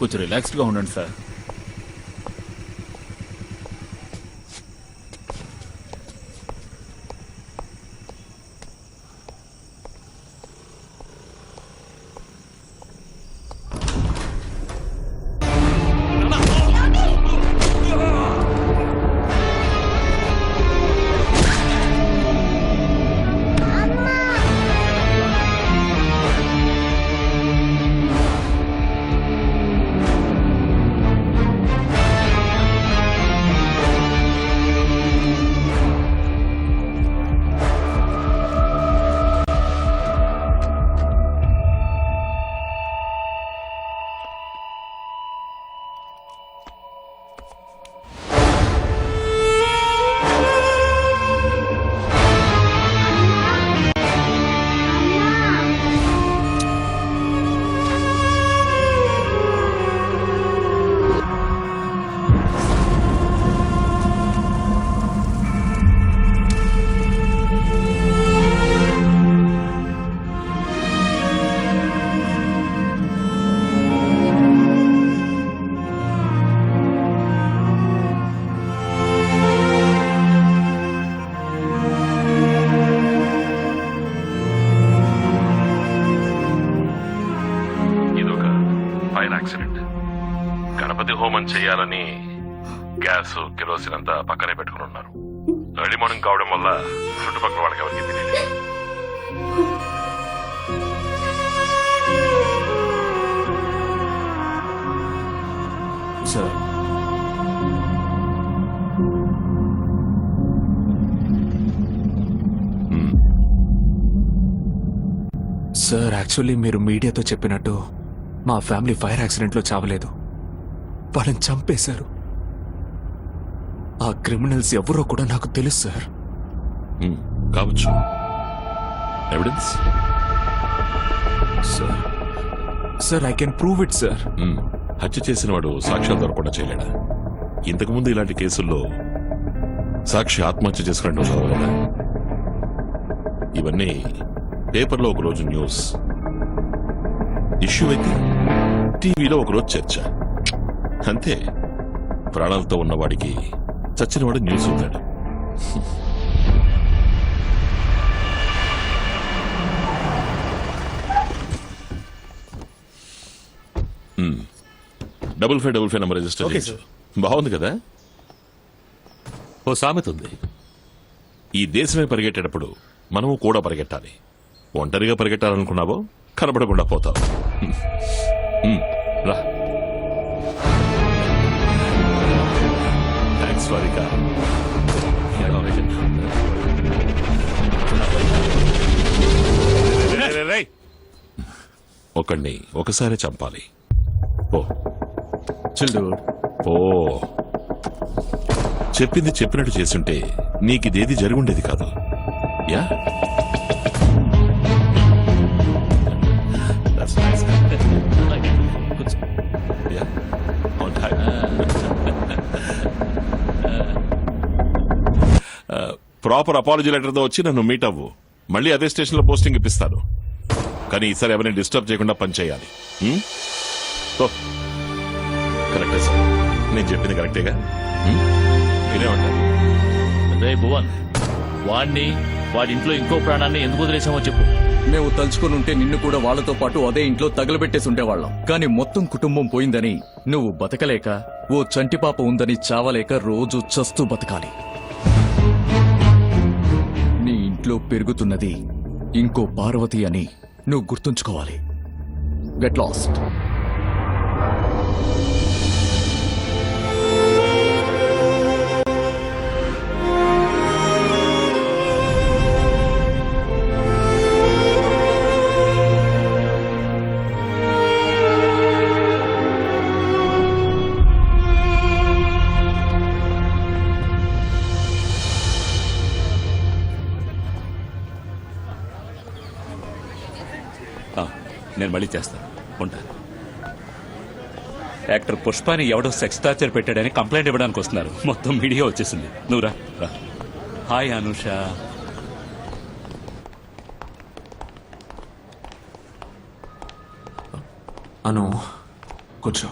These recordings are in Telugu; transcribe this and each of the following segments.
కొంచెం రిలాక్స్డ్గా ఉండండి సార్ హోమం చేయాలని గ్యాస్ కిరోసిన్ అంతా పక్కనే పెట్టుకుని ఉన్నారు ఎర్లీ మార్నింగ్ కావడం వల్ల చుట్టుపక్కల వాళ్ళకి ఎవరికి తెలియదు సార్ సార్ యాక్చువల్లీ మీరు మీడియాతో చెప్పినట్టు మా ఫ్యామిలీ ఫైర్ యాక్సిడెంట్లో చావలేదు వాళ్ళని చంపేశారు ఆ క్రిమినల్స్ ఎవరో కూడా నాకు తెలుసు సార్ కావచ్చు evidence sir sir I can prove it sir హత్య చేసిన వాడు సాక్ష్యాలు దొరకకుండా చేయలేడా ఇంతకుముందు ఇలాంటి కేసుల్లో సాక్షి ఆత్మహత్య చేసుకున్నట్టు ఇవన్నీ పేపర్లో ఒకరోజు న్యూస్ ఇష్యూ అయితే టీవీలో ఒకరోజు చర్చ అంతే ప్రాణాలతో ఉన్నవాడికి చచ్చినవాడు న్యూస్ అవుతాడు double five double five number register బాగుంది కదా ఓ సామెత ఉంది ఈ దేశమే పరిగెట్టేటప్పుడు మనము కూడా పరిగెట్టాలి ఒంటరిగా పరిగెట్టాలనుకున్నావో కనబడకుండా పోతావు రా స్వాదిక ఒకణ్ణి ఒకసారి చంపాలి ఓ చిల్డు ఓ చెప్పింది చెప్పినట్టు చేస్తుంటే ఇదేది జరుగుండేది కాదు యా ప్రాపర్ అపాలజీ లెటర్తో వచ్చి నన్ను మీట్ అవ్వు మళ్ళీ అదే స్టేషన్లో పోస్టింగ్ ఇప్పిస్తాను కానీ ఈసారి ఎవరిని డిస్టర్బ్ చేయకుండా పనిచేయాలి కరెక్టే సార్ నేను చెప్పింది కరెక్టేగా భువన్ వాడిని వాడి ఇంట్లో ఇంకో ప్రాణాన్ని ఎందుకు వదిలేసామో చెప్పు మేము తలుచుకుని ఉంటే నిన్ను కూడా వాళ్లతో పాటు అదే ఇంట్లో తగలబెట్టేసి ఉండేవాళ్ళం కానీ మొత్తం కుటుంబం పోయిందని నువ్వు బతకలేక ఓ చంటిపాప ఉందని చావలేక రోజు చస్తూ బతకాలి నీలో పెరుగుతున్నది ఇంకో పార్వతి అని నువ్వు గుర్తుంచుకోవాలి గెట్ లాస్ట్ నేను మళ్ళీ చేస్తాను ఉంటా యాక్టర్ పుష్పాని ఎవడో సెక్స్ టార్చర్ పెట్టాడని కంప్లైంట్ ఇవ్వడానికి వస్తున్నారు మొత్తం మీడియా వచ్చేసింది నువ్వు రా హాయ్ అనుష అను కూర్చో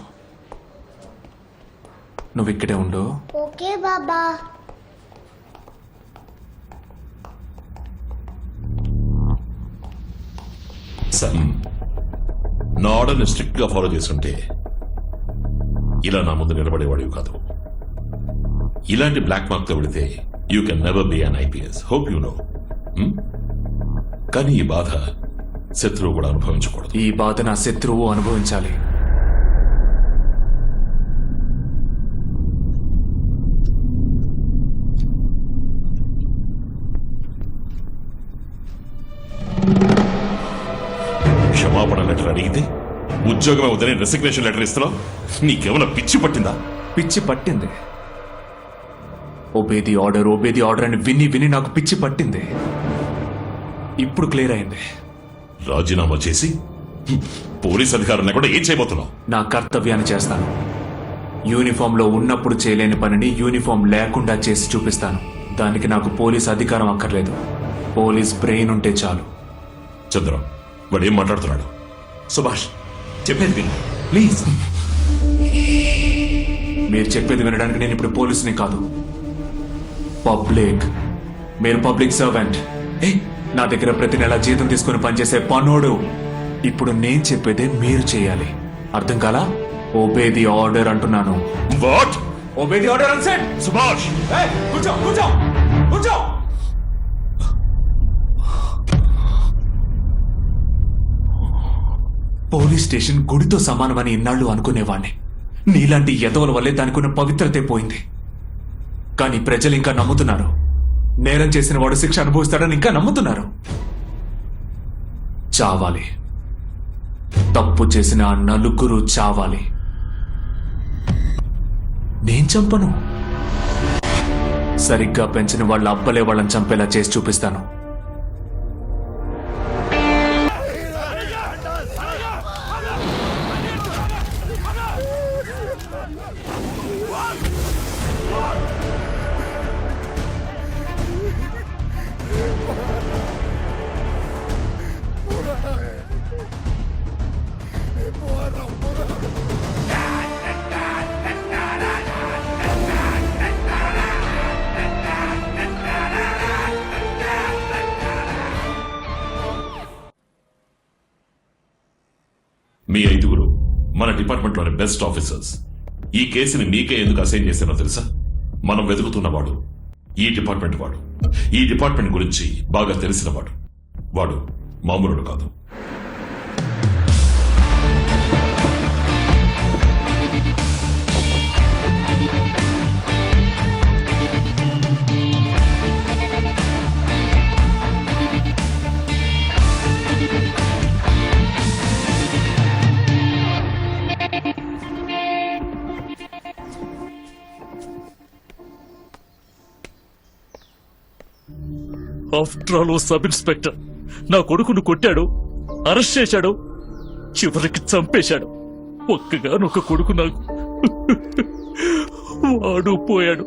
నువ్వు ఇక్కడే ఉండు ఓకే బాబా సరే నా ఆర్డర్ని స్ట్రిక్ట్గా ఫాలో చేస్తుంటే ఇలా నా ముందు నిలబడేవాడివి కాదు ఇలాంటి బ్లాక్ మార్క్తో పెడితే you can never be an IPS hope you know కానీ ఈ బాధ శత్రువు కూడా అనుభవించకూడదు ఈ బాధ నా శత్రువు అనుభవించాలి క్షమాపణ లెటర్ అడిగితే ఉద్యోగం వద్దని రెసిగ్నేషన్ లెటర్ ఇస్తున్నావు నీకేమైనా పిచ్చి పట్టిందా పిచ్చి పట్టింది ఒబేది ఆర్డర్ ఒబేది ఆర్డర్ అని విని విని నాకు పిచ్చి పట్టింది ఇప్పుడు క్లియర్ అయింది రాజీనామా చేసి పోలీస్ అధికారులను కూడా ఏం చేయబోతున్నావు నా కర్తవ్యాన్ని చేస్తాను లో ఉన్నప్పుడు చేయలేని పనిని యూనిఫామ్ లేకుండా చేసి చూపిస్తాను దానికి నాకు పోలీస్ అధికారం అక్కర్లేదు పోలీస్ బ్రెయిన్ ఉంటే చాలు చంద్రం వాడేం మాట్లాడుతున్నాడు సుభాష్ చెప్పేది విను ప్లీజ్ మీరు చెప్పేది వినడానికి నేను ఇప్పుడు పోలీసుని కాదు పబ్లిక్ మీరు పబ్లిక్ సర్వెంట్ ఏ నా దగ్గర ప్రతి నెల జీతం తీసుకుని పనిచేసే పనోడు ఇప్పుడు నేను చెప్పేదే మీరు చేయాలి అర్థం కాలా ది ఆర్డర్ అంటున్నాను what the order unset Subhash కూర్చో కూర్చో కూర్చో పోలీస్ స్టేషన్ గుడితో సమానమని ఇన్నాళ్ళు అనుకునేవాణ్ణి నీలాంటి ఎదవల వల్లే దానికున్న పవిత్రతే పోయింది కానీ ప్రజలు ఇంకా నమ్ముతున్నారు నేరం చేసిన వాడు శిక్ష అనుభవిస్తాడని ఇంకా నమ్ముతున్నారు చావాలి తప్పు చేసిన ఆ నలుగురు చావాలి నేను చంపను సరిగ్గా పెంచిన వాళ్ళ అబ్బలే వాళ్ళని చంపేలా చేసి చూపిస్తాను డిపార్ట్మెంట్లోని బెస్ట్ ఆఫీసర్స్ ఈ కేసుని మీకే ఎందుకు అసైన్ చేశానో తెలుసా మనం వెతుకుతున్నవాడు ఈ డిపార్ట్మెంట్ వాడు ఈ డిపార్ట్మెంట్ గురించి బాగా తెలిసినవాడు వాడు మామూలుడు కాదు after all a sub inspector నా కొడుకును కొట్టాడు అరెస్ట్ చేశాడు చివరికి చంపేశాడు ఒక్కగానొక్క కొడుకు నాకు వాడు పోయాడు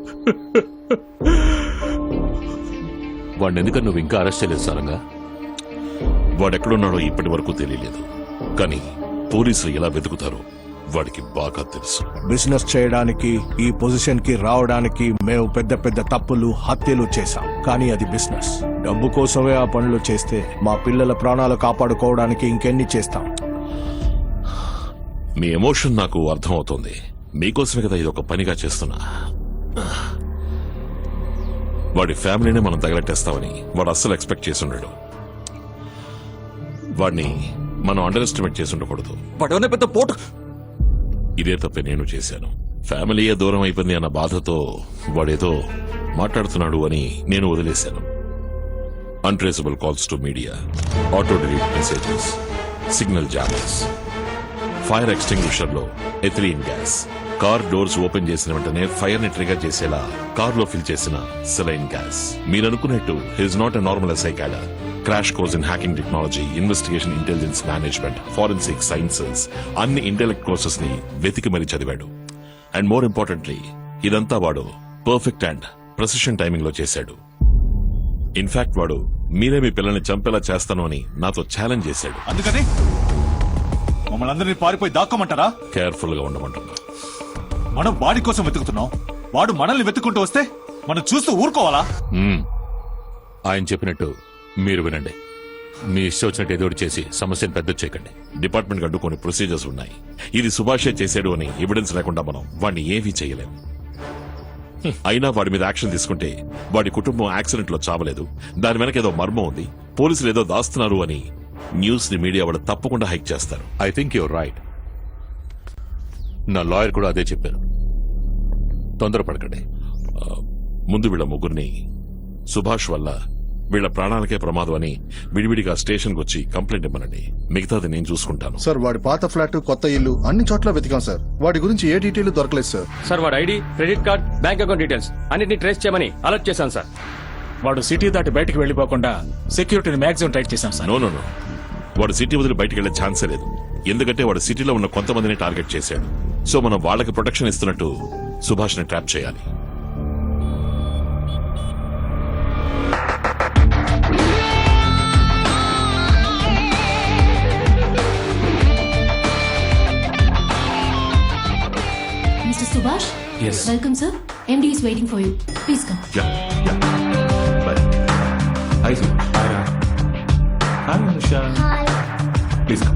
వాడిని ఎందుకని నువ్వు ఇంకా అరెస్ట్ చేయలేదు సారంగా వాడెక్కడున్నాడో ఇప్పటి వరకు తెలియలేదు కానీ పోలీసులు ఎలా వెతుకుతారో వాడికి బాగా తెలుసు బిజినెస్ చేయడానికి ఈ పొజిషన్ కి రావడానికి మేము పెద్ద పెద్ద తప్పులు హత్యలు చేశాం కానీ అది బిజినెస్ డబ్బు కోసమే ఆ పనులు చేస్తే మా పిల్లల ప్రాణాలు కాపాడుకోవడానికి ఇంకెన్ని చేస్తాం మీ ఎమోషన్ నాకు అర్థమవుతుంది మీకోసమే కదా ఇది ఒక పనిగా చేస్తున్నా వాడి ఫ్యామిలీనే మనం తగలెట్టేస్తామని వాడు అస్సలు ఎక్స్పెక్ట్ చేసుండడు వాడిని మనం అండర్ ఎస్టిమేట్ చేసి ఉండకూడదు పెద్ద పోటు ఇదే తప్పే నేను చేశాను ఫ్యామిలీయే దూరం అయిపోయింది అన్న బాధతో వాడేదో మాట్లాడుతున్నాడు అని నేను వదిలేశాను untraceable calls to media auto delete messages signal jammers fire ఎక్స్టింగ్విషర్లో ethylene gas car doors open చేసిన వెంటనే ఫైర్ ని ట్రిగర్ చేసేలా కార్ లో ఫిల్ చేసిన saline gas మీరనుకున్నట్టు his not a normal SI crash course in hacking technology investigation intelligence management forensic sciences అన్ని ఇంటెలెక్ట్ కోర్సెస్ ని వెతికి మరీ చదివాడు అండ్ మోర్ ఇంపార్టెంట్లీ ఇదంతా వాడు పర్ఫెక్ట్ అండ్ ప్రొసిషన్ టైమింగ్ లో చేశాడు ఇన్ఫాక్ట్ వాడు మీరే మీ పిల్లల్ని చంపేలా చేస్తాను అని నాతో ఛాలెంజ్ చేశాడు అందుకని మమ్మల్ని అందరినీ పారిపోయి దాక్కోమంటారా కేర్ఫుల్ గా ఉండమంటున్నా మనం వాడి కోసం వెతుకుతున్నాం వాడు మనల్ని వెతుక్కుంటూ వస్తే మనం చూస్తూ ఊరుకోవాలా hmm. ఆయన చెప్పినట్టు మీరు వినండి మీ ఇష్టం వచ్చినట్టు ఎదురు చేసి సమస్యను పెద్ద చేయకండి డిపార్ట్మెంట్ అడ్డు కొన్ని ప్రొసీజర్స్ ఉన్నాయి ఇది సుభాషే చేశాడు అని ఎవిడెన్స్ లేకుండా మనం వాడిని ఏమీ చేయలేము అయినా వాడి మీద యాక్షన్ తీసుకుంటే వాడి కుటుంబం యాక్సిడెంట్లో చావలేదు దాని వెనక ఏదో మర్మం ఉంది పోలీసులు ఏదో దాస్తున్నారు అని న్యూస్ ని మీడియా వాళ్ళు తప్పకుండా హైక్ చేస్తారు ఐ థింక్ యువర్ రైట్ నా లాయర్ కూడా అదే చెప్పారు తొందరపడకండి ముందు వీళ్ళ ముగ్గురిని సుభాష్ వల్ల వీళ్ళ ప్రాణాలకే ప్రమాదం అని విడివిడిగా స్టేషన్కి వచ్చి కంప్లైంట్ ఇవ్వనండి మిగతాది నేను చూసుకుంటాను సార్ వాడి పాత ఫ్లాట్ కొత్త ఇల్లు అన్ని చోట్ల వెతికాం సార్ వాడి గురించి ఏ డీటెయిల్ దొరకలేదు సార్ సార్ వాడి ID credit card bank account details అన్నిటిని ట్రేస్ చేయమని అలర్ట్ చేశాను సార్ వాడు సిటీ దాటి బయటకు వెళ్ళిపోకుండా సెక్యూరిటీని మాక్సిమం టైట్ చేశాం సార్ నో నో నో వాడు సిటీ వదిలి బయటకు వెళ్ళే ఛాన్సే లేదు ఎందుకంటే వాడు సిటీలో ఉన్న కొంతమందిని టార్గెట్ చేశాడు సో మనం వాళ్ళకి ప్రొటెక్షన్ ఇస్తున్నట్టు సుభాష్ని ట్రాప్ చేయాలి Welcome, sir. MD is waiting for you. Please come. Yeah. Bye. Hi, sir. Hi, Anusha. Hi. Please come.